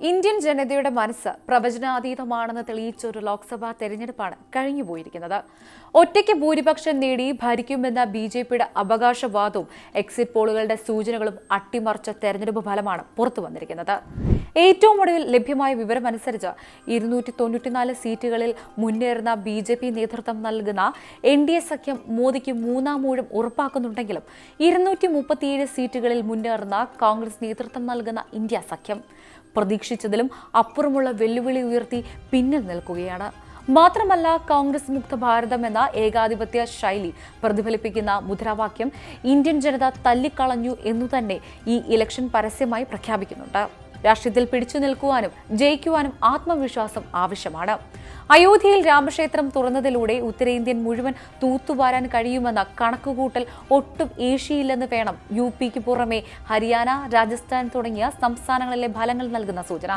Indian ജനതയുടെ മനസ്സ് പ്രവചനാതീതമാണെന്ന് തെളിയിച്ച ഒരു ലോക്സഭാ തെരഞ്ഞെടുപ്പാണ് കഴിഞ്ഞുപോയിരിക്കുന്നത്. ഒറ്റയ്ക്ക് ഭൂരിപക്ഷം നേടി ഭരിക്കുമെന്ന ബി ജെ പിയുടെ അവകാശവാദവും എക്സിറ്റ് പോളുകളുടെ സൂചനകളും അട്ടിമറിച്ച തെരഞ്ഞെടുപ്പ് ഫലമാണ് പുറത്തു വന്നിരിക്കുന്നത്. ഏറ്റവും ഒടുവിൽ ലഭ്യമായ വിവരമനുസരിച്ച് ഇരുന്നൂറ്റി തൊണ്ണൂറ്റിനാല് സീറ്റുകളിൽ മുന്നേറുന്ന ബി ജെ പി നേതൃത്വം നൽകുന്ന എൻ ഡി എ സഖ്യം മോദിക്ക് മൂന്നാം മൂഴം ഉറപ്പാക്കുന്നുണ്ടെങ്കിലും ഇരുന്നൂറ്റി മുപ്പത്തിയേഴ് സീറ്റുകളിൽ മുന്നേറുന്ന കോൺഗ്രസ് നേതൃത്വം നൽകുന്ന ഇന്ത്യ സഖ്യം. പ്രതീക്ഷിച്ചതിലും അപ്പുറമുള്ള വെല്ലുവിളി ഉയർത്തി പിന്നിൽ നിൽക്കുകയാണ്. മാത്രമല്ല കോൺഗ്രസ് മുക്ത ഭാരതം എന്ന ഏകാധിപത്യ ശൈലി പ്രതിഫലിപ്പിക്കുന്ന മുദ്രാവാക്യം ഇന്ത്യൻ ജനത തല്ലിക്കളഞ്ഞു എന്നു തന്നെ ഈ ഇലക്ഷൻ പരസ്യമായി പ്രഖ്യാപിക്കുന്നുണ്ട്. രാഷ്ട്രീയത്തിൽ പിടിച്ചു നിൽക്കുവാനും ജയിക്കുവാനും ആത്മവിശ്വാസം ആവശ്യമാണ്. അയോധ്യയിൽ രാമക്ഷേത്രം തുറന്നതിലൂടെ ഉത്തരേന്ത്യൻ മുഴുവൻ തൂത്തുവാരാൻ കഴിയുമെന്ന കണക്കുകൂട്ടൽ ഒട്ടും ഏഷ്യയില്ലെന്ന് വേണം യു പിക്ക് പുറമെ. ഹരിയാന രാജസ്ഥാൻ തുടങ്ങിയ സംസ്ഥാനങ്ങളിലെ ഫലങ്ങൾ നൽകുന്ന സൂചന.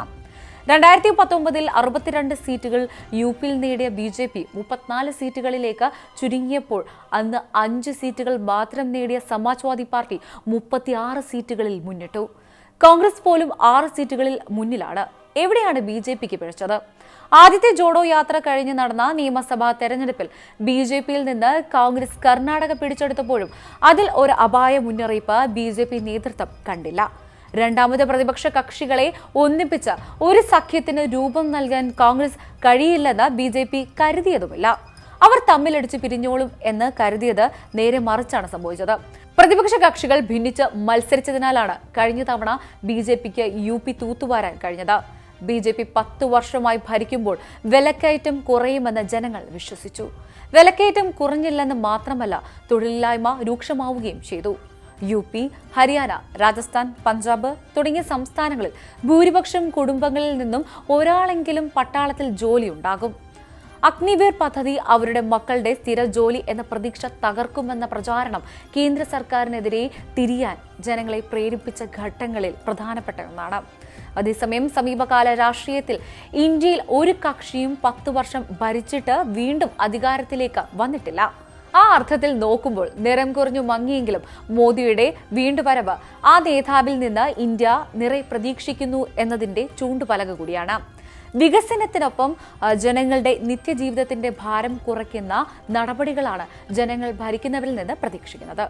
രണ്ടായിരത്തി പത്തൊമ്പതിൽ അറുപത്തിരണ്ട് സീറ്റുകൾ യു പിയിൽ നേടിയ ബി ജെ പി മുപ്പത്തിനാല് സീറ്റുകളിലേക്ക് ചുരുങ്ങിയപ്പോൾ അന്ന് അഞ്ച് സീറ്റുകൾ മാത്രം നേടിയ സമാജ്വാദി പാർട്ടി മുപ്പത്തിയാറ് സീറ്റുകളിൽ മുന്നിട്ടു. കോൺഗ്രസ് പോലും ആറ് സീറ്റുകളിൽ മുന്നിലാണ്. എവിടെയാണ് ബി ജെ പിക്ക് പിഴച്ചത്? ആദ്യത്തെ ജോഡോ യാത്ര കഴിഞ്ഞ് നടന്ന നിയമസഭാ തെരഞ്ഞെടുപ്പിൽ ബി ജെ പിയിൽ നിന്ന് കോൺഗ്രസ് കർണാടക പിടിച്ചെടുത്തപ്പോഴും അതിൽ ഒരു അപായ മുന്നറിയിപ്പ് ബി ജെ പി നേതൃത്വം കണ്ടില്ല. രണ്ടാമത് പ്രതിപക്ഷ കക്ഷികളെ ഒന്നിപ്പിച്ച് ഒരു സഖ്യത്തിന് രൂപം നൽകാൻ കോൺഗ്രസ് കഴിയില്ലെന്ന് ബി ജെ പി കരുതിയതുമില്ല. അവർ തമ്മിലടിച്ച് പിരിഞ്ഞോളും എന്ന് കരുതിയത് നേരെ മറിച്ചാണ് സംഭവിച്ചത്. പ്രതിപക്ഷ കക്ഷികൾ ഭിന്നിച്ച് മത്സരിച്ചതിനാലാണ് കഴിഞ്ഞ തവണ ബി ജെ പിക്ക് യു പി തൂത്തുവാരാൻ കഴിഞ്ഞത്. ബി ജെ പി പത്ത് വർഷമായി ഭരിക്കുമ്പോൾ വിലക്കയറ്റം കുറയുമെന്ന് ജനങ്ങൾ വിശ്വസിച്ചു. വിലക്കയറ്റം കുറഞ്ഞില്ലെന്ന് മാത്രമല്ല തൊഴിലില്ലായ്മ രൂക്ഷമാവുകയും ചെയ്തു. യു പി ഹരിയാന രാജസ്ഥാൻ പഞ്ചാബ് തുടങ്ങിയ സംസ്ഥാനങ്ങളിൽ ഭൂരിപക്ഷം കുടുംബങ്ങളിൽ നിന്നും ഒരാളെങ്കിലും പട്ടാളത്തിൽ ജോലിയുണ്ടാകും. അഗ്നിവീർ പദ്ധതി അവരുടെ മക്കളുടെ സ്ഥിര ജോലി എന്ന പ്രതീക്ഷ തകർക്കുമെന്ന പ്രചാരണം കേന്ദ്ര സർക്കാരിനെതിരെ തിരിയാൻ ജനങ്ങളെ പ്രേരിപ്പിച്ച ഘട്ടങ്ങളിൽ പ്രധാനപ്പെട്ട ഒന്നാണ് അതേസമയം സമീപകാല രാഷ്ട്രീയത്തിൽ ഇന്ത്യയിൽ ഒരു കക്ഷിയും പത്തു വർഷം ഭരിച്ചിട്ട് വീണ്ടും അധികാരത്തിലേക്ക് വന്നിട്ടില്ല. ആ അർത്ഥത്തിൽ നോക്കുമ്പോൾ നിറം കുറഞ്ഞു മങ്ങിയെങ്കിലും മോദിയുടെ വീണ്ടുവരവ് ആ നേതാവിൽ നിന്ന് ഇന്ത്യ നിറെ പ്രതീക്ഷിക്കുന്നു എന്നതിന്റെ ചൂണ്ടുപലക കൂടിയാണ്. വികസനത്തിനൊപ്പം ജനങ്ങളുടെ നിത്യജീവിതത്തിന്റെ ഭാരം കുറയ്ക്കുന്ന നടപടികളാണ് ജനങ്ങൾ ഭരിക്കുന്നവരിൽ നിന്ന് പ്രതീക്ഷിക്കുന്നത്.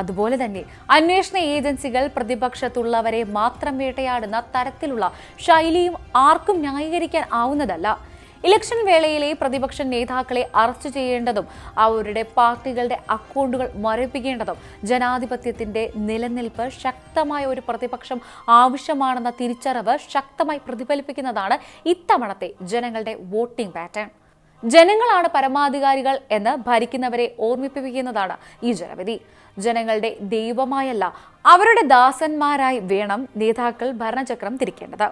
അതുപോലെ തന്നെ അന്വേഷണ ഏജൻസികൾ പ്രതിപക്ഷത്തുള്ളവരെ മാത്രം വേട്ടയാടുന്ന തരത്തിലുള്ള ശൈലിയും ആർക്കും ന്യായീകരിക്കാൻ ആവുന്നതല്ല. ഇലക്ഷൻ വേളയിലെ പ്രതിപക്ഷ നേതാക്കളെ അറസ്റ്റ് ചെയ്യേണ്ടതും അവരുടെ പാർട്ടികളുടെ അക്കൗണ്ടുകൾ മരവിപ്പിക്കേണ്ടതും ജനാധിപത്യത്തിന്റെ നിലനിൽപ്പ് ശക്തമായ ഒരു പ്രതിപക്ഷം ആവശ്യമാണെന്ന തിരിച്ചറിവ് ശക്തമായി പ്രതിഫലിപ്പിക്കുന്നതാണ് ഇത്തവണത്തെ ജനങ്ങളുടെ വോട്ടിംഗ് പാറ്റേൺ. ജനങ്ങളാണ് പരമാധികാരികൾ എന്ന് ഭരിക്കുന്നവരെ ഓർമ്മിപ്പിക്കുന്നതാണ് ഈ ജനവിധി. ജനങ്ങളുടെ ദൈവമായല്ല അവരുടെ ദാസന്മാരായി വേണം നേതാക്കൾ ഭരണചക്രം തിരിക്കേണ്ടത്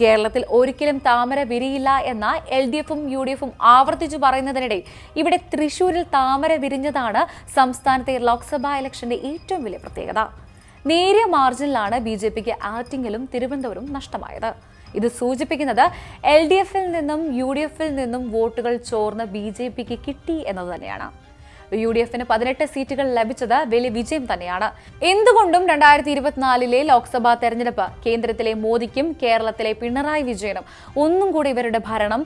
കേരളത്തിൽ ഒരിക്കലും താമര വിരിയില്ല എന്ന എൽ ഡി എഫും യു ഡി എഫും ആവർത്തിച്ചു പറയുന്നതിനിടെ ഇവിടെ തൃശൂരിൽ താമര വിരിഞ്ഞതാണ് സംസ്ഥാനത്തെ ലോക്സഭാ ഇലക്ഷന്റെ ഏറ്റവും വലിയ പ്രത്യേകത. നേരിയ മാർജിനിലാണ് ബി ജെ പിക്ക് ആറ്റിങ്ങലും തിരുവനന്തപുരം നഷ്ടമായത്. ഇത് സൂചിപ്പിക്കുന്നത് എൽ ഡി എഫിൽ നിന്നും യു ഡി എഫിൽ നിന്നും വോട്ടുകൾ ചോർന്ന് ബി ജെ പിക്ക് കിട്ടി എന്നത് തന്നെയാണ്. യു ഡി എഫിന് പതിനെട്ട് സീറ്റുകൾ ലഭിച്ചത് വലിയ വിജയം തന്നെയാണ്. എന്തുകൊണ്ടും രണ്ടായിരത്തി ഇരുപത്തിനാലിലെ ലോക്സഭാ തെരഞ്ഞെടുപ്പ് കേന്ദ്രത്തിലെ മോദിക്കും കേരളത്തിലെ പിണറായി വിജയനും ഒന്നും കൂടി ഇവരുടെ ഭരണം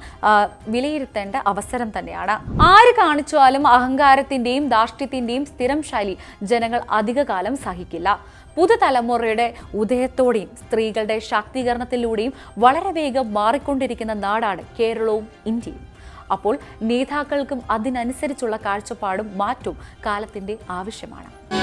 വിലയിരുത്തേണ്ട അവസരം തന്നെയാണ്. ആര് കാണിച്ചാലും അഹങ്കാരത്തിന്റെയും ധാർഷ്ട്യത്തിന്റെയും സ്ഥിരം ശൈലി ജനങ്ങൾ അധികകാലം സഹിക്കില്ല. പുതുതലമുറയുടെ ഉദയത്തോടെയും സ്ത്രീകളുടെ ശാക്തീകരണത്തിലൂടെയും വളരെ വേഗം മാറിക്കൊണ്ടിരിക്കുന്ന നാടാണ് കേരളവും ഇന്ത്യയും. അപ്പോൾ നേതാക്കൾക്കും അതിനനുസരിച്ചുള്ള കാഴ്ചപ്പാടും മാറ്റും കാലത്തിന്റെ ആവശ്യമാണ്.